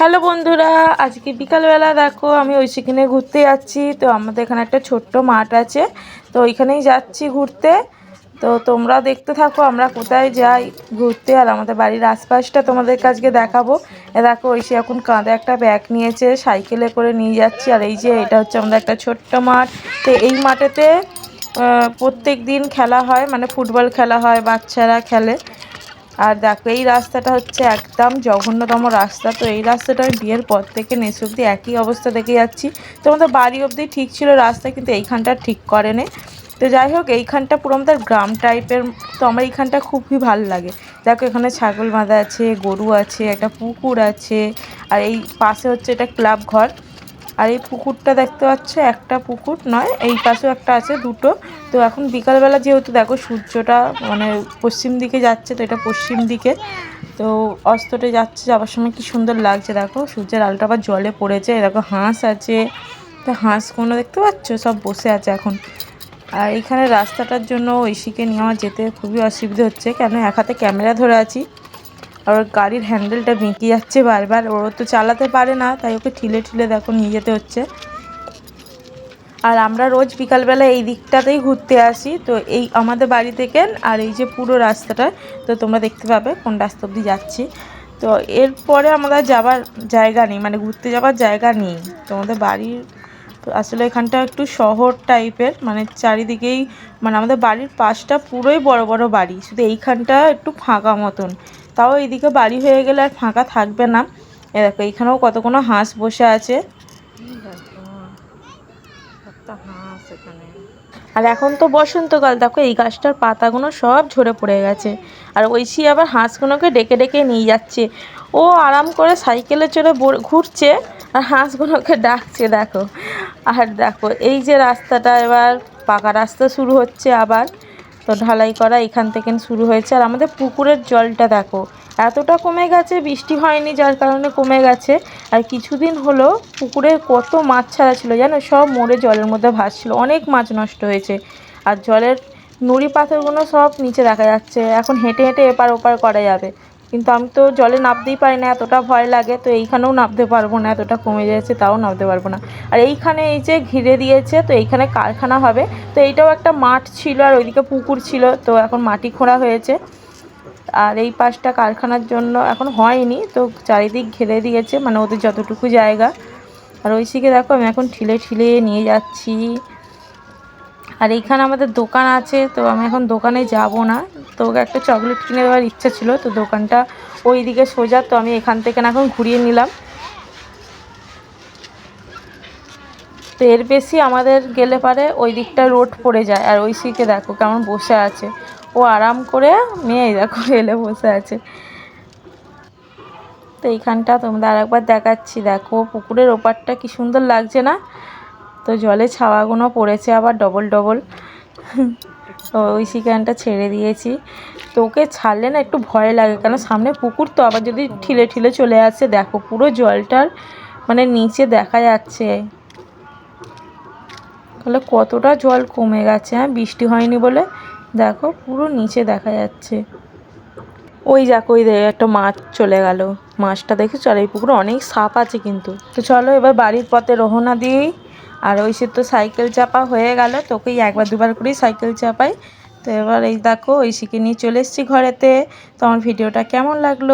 Hello বন্ধুরা, আজকে বিকালবেলা দেখো আমি ওই সেখানে ঘুরতে যাচ্ছি। তো আমাদের এখানে একটা ছোট্ট মাঠ আছে, তো ওইখানেই যাচ্ছি ঘুরতে। তো তোমরা দেখতে থাকো আমরা কোথায় যাই ঘুরতে আর আমাদের বাড়ির আশপাশটা তোমাদের কাছকে দেখাবো। এ দেখো ঐশী এখন কাঁধে একটা ব্যাগ নিয়েছে, সাইকেলে করে নিয়ে যাচ্ছি। আর এই যে এটা হচ্ছে আমাদের একটা ছোট্ট মাঠ। তো এই মাঠেতে প্রত্যেক দিন খেলা হয় মানে ফুটবল খেলা হয়, বাচ্চারা খেলে। আর দেখো, এই রাস্তাটা হচ্ছে একদম জঘন্যতম রাস্তা। তো এই রাস্তাটা আমি বিয়ের পর থেকে নেশে অব্দি একই অবস্থা দেখে যাচ্ছি। তো আমাদের বাড়ি অবধি ঠিক ছিল রাস্তা, কিন্তু এইখানটা ঠিক করেনি। তো যাই হোক, এইখানটা পুরো আমাদের গ্রাম টাইপের, তো আমার এইখানটা খুবই ভালো লাগে। দেখো, এখানে ছাগল বাঁধা আছে, গরু আছে, একটা পুকুর আছে, আর এই পাশে হচ্ছে এটা ক্লাব ঘর। আর এই পুকুরটা দেখতে পাচ্ছ, একটা পুকুর নয়, এই পাশেও একটা আছে, দুটো। তো এখন বিকালবেলা যেহেতু দেখো সূর্যটা মানে পশ্চিম দিকে যাচ্ছে, তো এটা পশ্চিম দিকে। তো অস্তটা যাচ্ছে যাওয়ার সময় কি সুন্দর লাগছে দেখো। সূর্যের আলটা আবার জলে পড়েছে দেখো হাঁস আছে। তো হাঁসগুলো দেখতে পাচ্ছ? সব বসে আছে এখন। আর এইখানে রাস্তাটার জন্য ঐশীকে নিয়ে আমার যেতে খুবই অসুবিধা হচ্ছে, কেন এক হাতে ক্যামেরা ধরে আছি। আর ওর গাড়ির হ্যান্ডেলটা বেঁকে যাচ্ছে বারবার। ও তো চালাতে পারে না, তাই ওকে ঠিলে ঠিলে দেখো নিয়ে যেতে হচ্ছে। আর আমরা রোজ বিকালবেলা এই দিকটাতেই ঘুরতে আসি। তো এই আমাদের বাড়ি থেকে আর এই যে পুরো রাস্তাটা, তো তোমরা দেখতে পাবে কোন রাস্তা অব্দি যাচ্ছি। তো এরপরে আমাদের যাবার জায়গা নেই মানে ঘুরতে যাবার জায়গা নেই। তো আমাদের বাড়ির আসলে এখানটা একটু শহর টাইপের মানে চারিদিকেই মানে আমাদের বাড়ির পাশটা পুরোই বড় বড় বাড়ি। শুধু এইখানটা একটু ফাঁকা মতন। তাও এইদিকে বাড়ি হয়ে গেলে আর ফাঁকা থাকবে না। এ দেখো, এইখানেও কত কোনো হাঁস বসে আছে। আর এখন তো বসন্তকাল, দেখো এই গাছটার পাতাগুলো সব ঝরে পড়ে গেছে। আর ঐশী আবার হাঁসগুলোকে ডেকে ডেকে নিয়ে যাচ্ছে। ও আরাম করে সাইকেলে চড়ে ঘুরছে আর হাঁসগুলোকে ডাকছে, দেখো। আর দেখো, এই যে রাস্তাটা এবার পাকা রাস্তা শুরু হচ্ছে আবার। তো ঢালাই করা এখান থেকে শুরু হয়েছে। আর আমাদের পুকুরের জলটা দেখো, এতটা কমে গেছে, বৃষ্টি হয়নি যার কারণে কমে গেছে। আর কিছুদিন হলো পুকুরে কত মাছ ছাড়া ছিল জানো? সব মরে জলের মধ্যে ভাসছিল, অনেক মাছ নষ্ট হয়েছে। আর জলের নুড়ি পাথরগুলো সব নিচে দেখা যাচ্ছে, এখন হেঁটে হেঁটে এপার ওপার করা যাবে। কিন্তু আমি তো জলে নামতেই পারি না, এতটা ভয় লাগে, তো এইখানেও নামতে পারব না, এতটা কমে যাচ্ছে তাও নামতে পারব না। আর এইখানে এই যে ঘিরে দিয়েছে, তো এইখানে কারখানা হবে, তো এইটাও একটা মাঠ ছিল আর ওইদিকে পুকুর ছিল, তো এখন মাটি খোঁড়া হয়েছে। আর এই পাশটা কারখানার জন্য এখন হয়নি, তো চারিদিক ঘিরে দিয়েছে মানে ওদের যতটুকু জায়গা। আর ঐশীকে দেখো, আমি এখন ঠিলে ঠিলে নিয়ে যাচ্ছি। আর এইখানে আমাদের দোকান আছে, তো আমি এখন দোকানে যাব না। তো ওকে একটা চকলেট কিনে দেওয়ার ইচ্ছা ছিল, তো দোকানটা ওই দিকে সোজা, তো আমি এখান থেকে না এখন ঘুরিয়ে নিলাম। তো এর বেশি আমাদের গেলে পারে ওই দিকটা রোড পড়ে যায়, আর ওই সিকে দেখো কেমন বসে আছে। ও আরাম করে মেয়ে দেখো রেলে বসে আছে। তো এইখানটা তোমাদের আরেকবার দেখাচ্ছি, দেখো পুকুরের ওপারটা কি সুন্দর লাগছে না? তো জলে ছাওয়াগুলো পড়েছে আবার ডবল ডবল তো ওই শিকানটা ছেড়ে দিয়েছি। তো ওকে ছাড়লে না একটু ভয় লাগে, কেন সামনে পুকুর তো, আবার যদি ঠিলে ঠিলে চলে আসে, দেখো পুরো জলটার মানে নিচে দেখা যাচ্ছে। তাহলে কতটা জল কমে গেছে হ্যাঁ? বৃষ্টি হয়নি বলে, দেখো পুরো নিচে দেখা যাচ্ছে। ওই দেখো, ওই একটা মাছ চলে গেল। মাছটা দেখে চলো এই পুকুরে অনেক সাপ আছে কিন্তু। তো চলো এবার বাড়ির পথে রোহনা দিয়েই আর ওই সে তো সাইকেল চাপা হয়ে গেল, তোকেই একবার দুবার করেই সাইকেল চাপাই। তো এবার এই দেখো শিখে নিয়ে চলে এসেছি ঘরেতে। তো আমার ভিডিওটা কেমন লাগল?